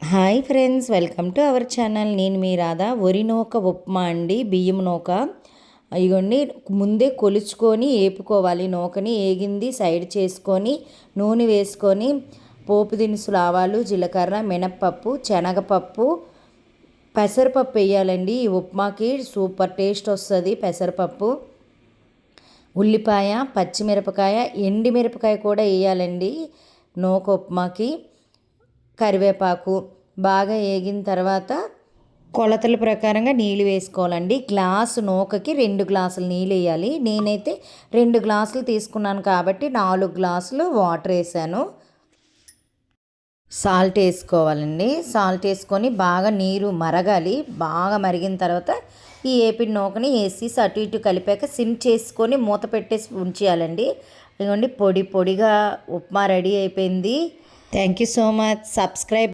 Hi friends welcome to our channel. నేను మీ రాధా. వరి నూక ఉప్మా అండి బియ్యం నూక. ఇగోండి ముందే కొలుచుకొని వేపుకోవాలి నూకని ఏగింది సైడ్ చేసుకొని నూనె వేసుకొని పోపు దినుసులు ఆవాలు జీలకర్ర మినప్పప్పు శనగపప్పు పెసరపప్పు వేయాలండి. ఈ ఉప్మాకి సూపర్ టేస్ట్ వస్తుంది పెసరపప్పు. ఉల్లిపాయ పచ్చిమిరపకాయ ఎండి మిరపకాయ కూడా వేయాలండి నూక ఉప్మాకి. కరివేపాకు బాగా వేగిన తర్వాత కొలతల ప్రకారంగా నీళ్ళు వేసుకోవాలండి. గ్లాసు నూకకి రెండు గ్లాసులు నీళ్ళు వేయాలి. నేనైతే రెండు గ్లాసులు తీసుకున్నాను కాబట్టి నాలుగు గ్లాసులు వాటర్ వేసాను. సాల్ట్ వేసుకోవాలండి. సాల్ట్ వేసుకొని బాగా నీరు మరగాలి. బాగా మరిగిన తర్వాత ఈ ఏపీ నూకని వేసి అటు ఇటు కలిపాక సిమ్ చేసుకొని మూత పెట్టేసి ఉంచేయాలండి. ఇదిగోండి పొడి పొడిగా ఉప్మా రెడీ అయిపోయింది. thank you so much subscribe